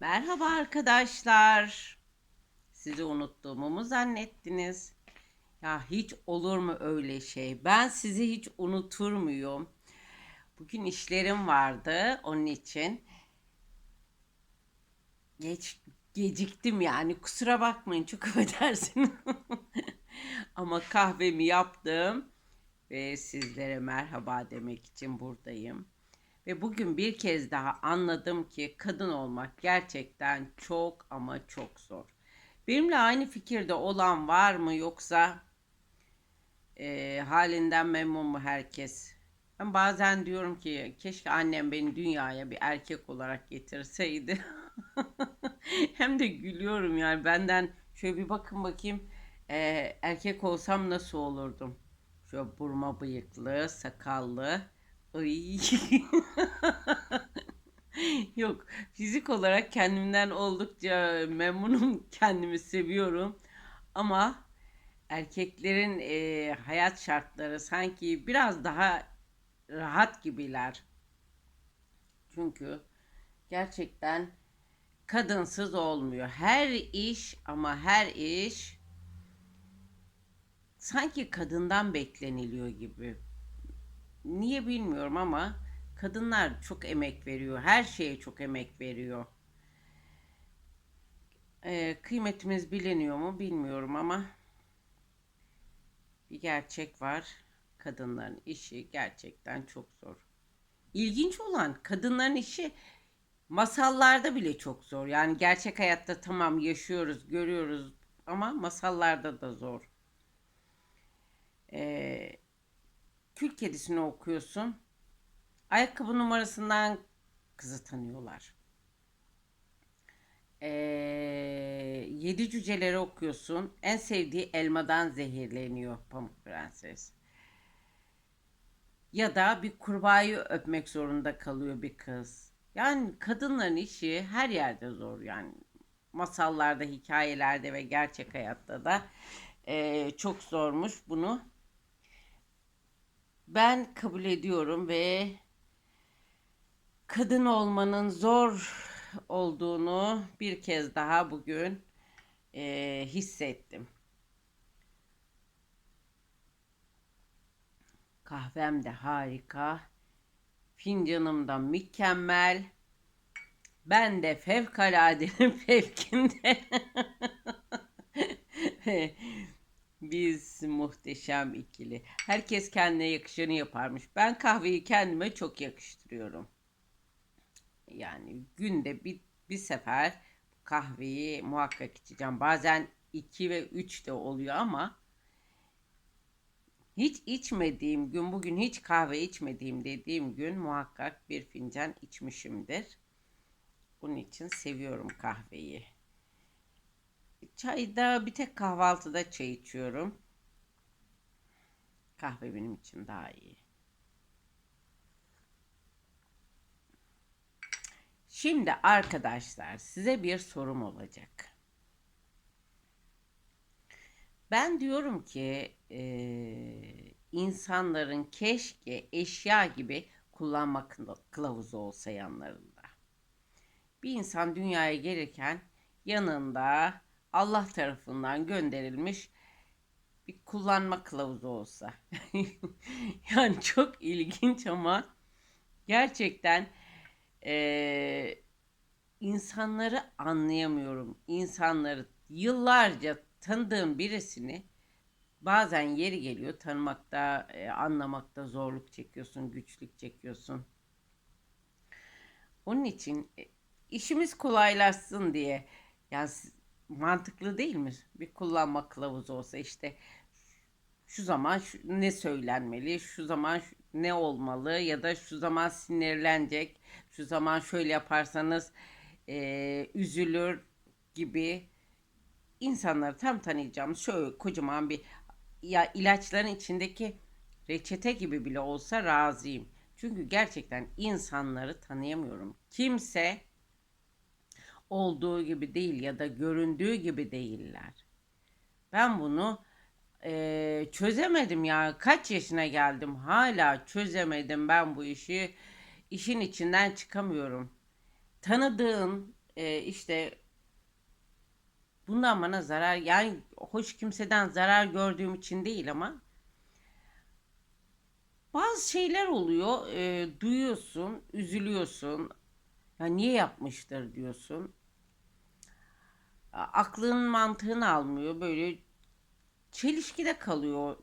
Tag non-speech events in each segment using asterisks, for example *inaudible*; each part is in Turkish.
Merhaba arkadaşlar. Sizi unuttuğumu mu zannettiniz? Ya hiç olur mu öyle şey? Ben sizi hiç unutur muyum? Bugün işlerim vardı onun için. Geç geciktim yani kusura bakmayın çok *laughs* affedersin. Ama kahvemi yaptım ve sizlere merhaba demek için buradayım. Ve bugün bir kez daha anladım ki kadın olmak gerçekten çok ama çok zor. Benimle aynı fikirde olan var mı yoksa e, halinden memnun mu herkes? Ben bazen diyorum ki keşke annem beni dünyaya bir erkek olarak getirseydi. *laughs* Hem de gülüyorum yani benden şöyle bir bakın bakayım e, erkek olsam nasıl olurdum? Şöyle burma bıyıklı, sakallı. *laughs* Yok, fizik olarak kendimden oldukça memnunum, kendimi seviyorum. Ama erkeklerin e, hayat şartları sanki biraz daha rahat gibiler. Çünkü gerçekten kadınsız olmuyor. Her iş ama her iş sanki kadından bekleniliyor gibi. Niye bilmiyorum ama kadınlar çok emek veriyor. Her şeye çok emek veriyor. Ee, kıymetimiz biliniyor mu bilmiyorum ama bir gerçek var. Kadınların işi gerçekten çok zor. İlginç olan kadınların işi masallarda bile çok zor. Yani gerçek hayatta tamam yaşıyoruz, görüyoruz ama masallarda da zor. Ee, Kül kedisini okuyorsun. Ayakkabı numarasından kızı tanıyorlar. Ee, yedi cüceleri okuyorsun. En sevdiği elmadan zehirleniyor Pamuk Prenses. Ya da bir kurbağayı öpmek zorunda kalıyor bir kız. Yani kadınların işi her yerde zor yani. Masallarda, hikayelerde ve gerçek hayatta da ee, çok zormuş bunu ben kabul ediyorum ve kadın olmanın zor olduğunu bir kez daha bugün e, hissettim. Kahvem de harika. Fincanım da mükemmel. Ben de fevkaladenin *laughs* fevkinde. *laughs* Biz muhteşem ikili. Herkes kendine yakışanı yaparmış. Ben kahveyi kendime çok yakıştırıyorum. Yani günde bir, bir sefer kahveyi muhakkak içeceğim. Bazen iki ve üç de oluyor ama hiç içmediğim gün, bugün hiç kahve içmediğim dediğim gün muhakkak bir fincan içmişimdir. Bunun için seviyorum kahveyi. Çayda bir tek kahvaltıda çay içiyorum. Kahve benim için daha iyi. Şimdi arkadaşlar size bir sorum olacak. Ben diyorum ki e, insanların keşke eşya gibi kullanma kılavuzu olsa yanlarında. Bir insan dünyaya gelirken yanında Allah tarafından gönderilmiş bir kullanma kılavuzu olsa. *laughs* yani çok ilginç ama gerçekten e, insanları anlayamıyorum. İnsanları yıllarca tanıdığım birisini bazen yeri geliyor tanımakta, e, anlamakta zorluk çekiyorsun, güçlük çekiyorsun. Onun için e, işimiz kolaylaşsın diye yani mantıklı değil mi? Bir kullanma kılavuzu olsa işte şu zaman şu, ne söylenmeli, şu zaman şu, ne olmalı ya da şu zaman sinirlenecek, şu zaman şöyle yaparsanız e, üzülür gibi insanları tam tanıyacağım şöyle kocaman bir ya ilaçların içindeki reçete gibi bile olsa razıyım. Çünkü gerçekten insanları tanıyamıyorum. Kimse olduğu gibi değil ya da göründüğü gibi değiller. Ben bunu e, çözemedim ya. Kaç yaşına geldim hala çözemedim ben bu işi. İşin içinden çıkamıyorum. Tanıdığın e, işte bundan bana zarar yani hoş kimseden zarar gördüğüm için değil ama bazı şeyler oluyor e, duyuyorsun üzülüyorsun ya niye yapmıştır diyorsun aklın mantığın almıyor böyle çelişkide kalıyor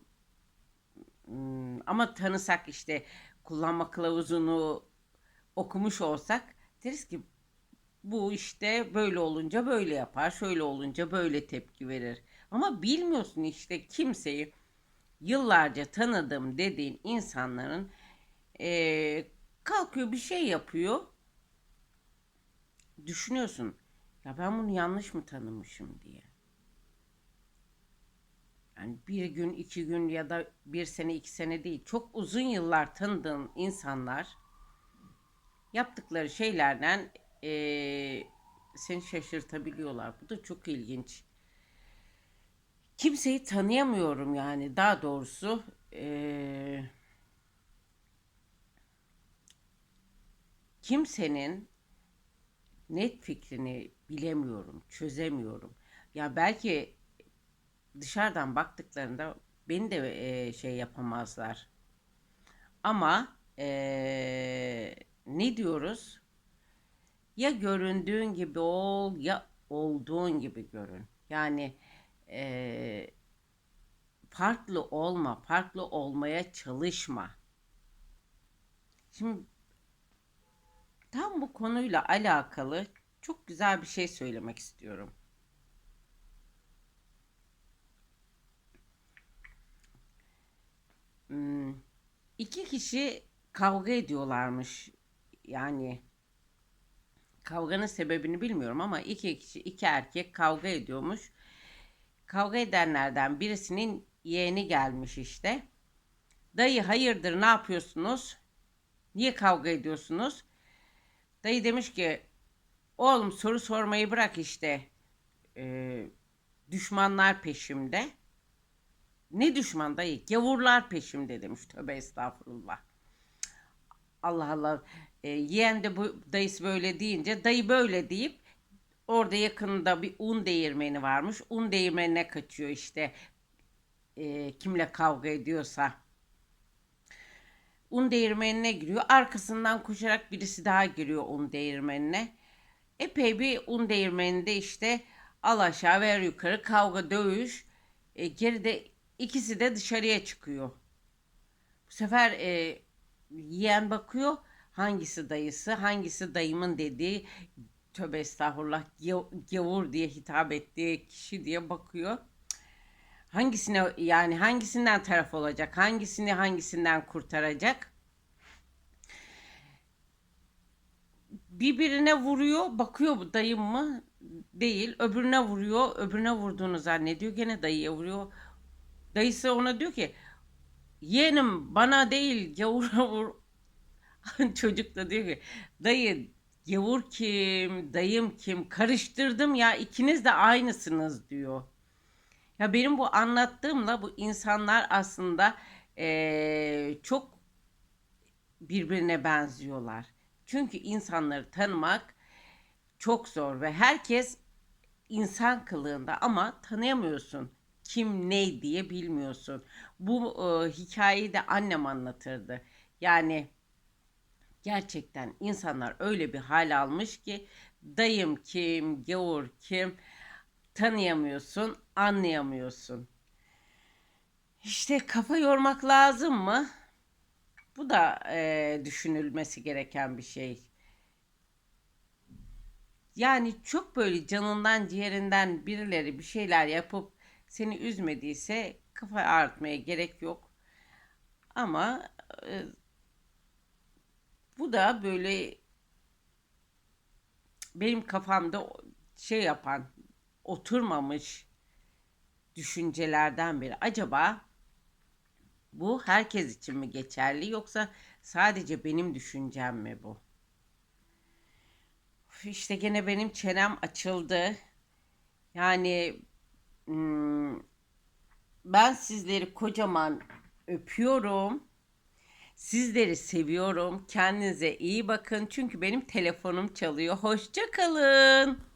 Hmm, ama tanısak işte kullanma kılavuzunu okumuş olsak deriz ki bu işte böyle olunca böyle yapar, şöyle olunca böyle tepki verir. Ama bilmiyorsun işte kimseyi yıllarca tanıdım dediğin insanların eee, kalkıyor bir şey yapıyor. Düşünüyorsun ya ben bunu yanlış mı tanımışım diye. Yani bir gün, iki gün ya da bir sene, iki sene değil. Çok uzun yıllar tanıdığın insanlar yaptıkları şeylerden eee, seni şaşırtabiliyorlar. Bu da çok ilginç. Kimseyi tanıyamıyorum yani daha doğrusu eee, kimsenin net fikrini bilemiyorum, çözemiyorum. Ya belki dışarıdan baktıklarında beni de eee, şey yapamazlar. Ama eee, ne diyoruz? Ya göründüğün gibi ol ya olduğun gibi görün. Yani eee, farklı olma, farklı olmaya çalışma. Şimdi tam bu konuyla alakalı çok güzel bir şey söylemek istiyorum. Hmm, iki kişi kavga ediyorlarmış. Yani kavganın sebebini bilmiyorum ama iki kişi, iki erkek kavga ediyormuş. Kavga edenlerden birisinin yeğeni gelmiş işte. Dayı hayırdır ne yapıyorsunuz? Niye kavga ediyorsunuz? Dayı demiş ki oğlum soru sormayı bırak işte. Ee, düşmanlar peşimde. Ne düşman dayı? Gavurlar peşimde demiş. Tövbe estağfurullah. Allah Allah. Ee, yeğen de bu dayısı böyle deyince dayı böyle deyip orada yakında bir un değirmeni varmış. Un değirmenine kaçıyor işte. Ee, kimle kavga ediyorsa. Un değirmenine giriyor. Arkasından koşarak birisi daha giriyor un değirmenine. Epey bir un değirmeninde işte al aşağı ver yukarı kavga dövüş. E, geride ikisi de dışarıya çıkıyor. Bu sefer e, yeğen bakıyor hangisi dayısı hangisi dayımın dediği tövbe estağfurullah gav- gavur diye hitap ettiği kişi diye bakıyor. Hangisine yani hangisinden taraf olacak hangisini hangisinden kurtaracak? birbirine vuruyor. Bakıyor bu dayım mı? Değil. Öbürüne vuruyor. Öbürüne vurduğunu zannediyor. Gene dayıya vuruyor. Dayısı ona diyor ki yeğenim bana değil gavura vur. *laughs* Çocuk da diyor ki dayı gavur kim, dayım kim karıştırdım ya ikiniz de aynısınız diyor. Ya benim bu anlattığımla bu insanlar aslında eee, çok birbirine benziyorlar. Çünkü insanları tanımak çok zor ve herkes insan kılığında ama tanıyamıyorsun. Kim ne diye bilmiyorsun. Bu e, hikayeyi de annem anlatırdı. Yani gerçekten insanlar öyle bir hal almış ki dayım kim, gavur kim tanıyamıyorsun, anlayamıyorsun. İşte kafa yormak lazım mı? Bu da e, düşünülmesi gereken bir şey. Yani çok böyle canından ciğerinden birileri bir şeyler yapıp seni üzmediyse kafa ağrıtmaya gerek yok. Ama e, bu da böyle benim kafamda şey yapan oturmamış düşüncelerden biri. Acaba bu herkes için mi geçerli yoksa sadece benim düşüncem mi bu? İşte gene benim çenem açıldı. Yani hmm, ben sizleri kocaman öpüyorum. Sizleri seviyorum. Kendinize iyi bakın. Çünkü benim telefonum çalıyor. Hoşça kalın.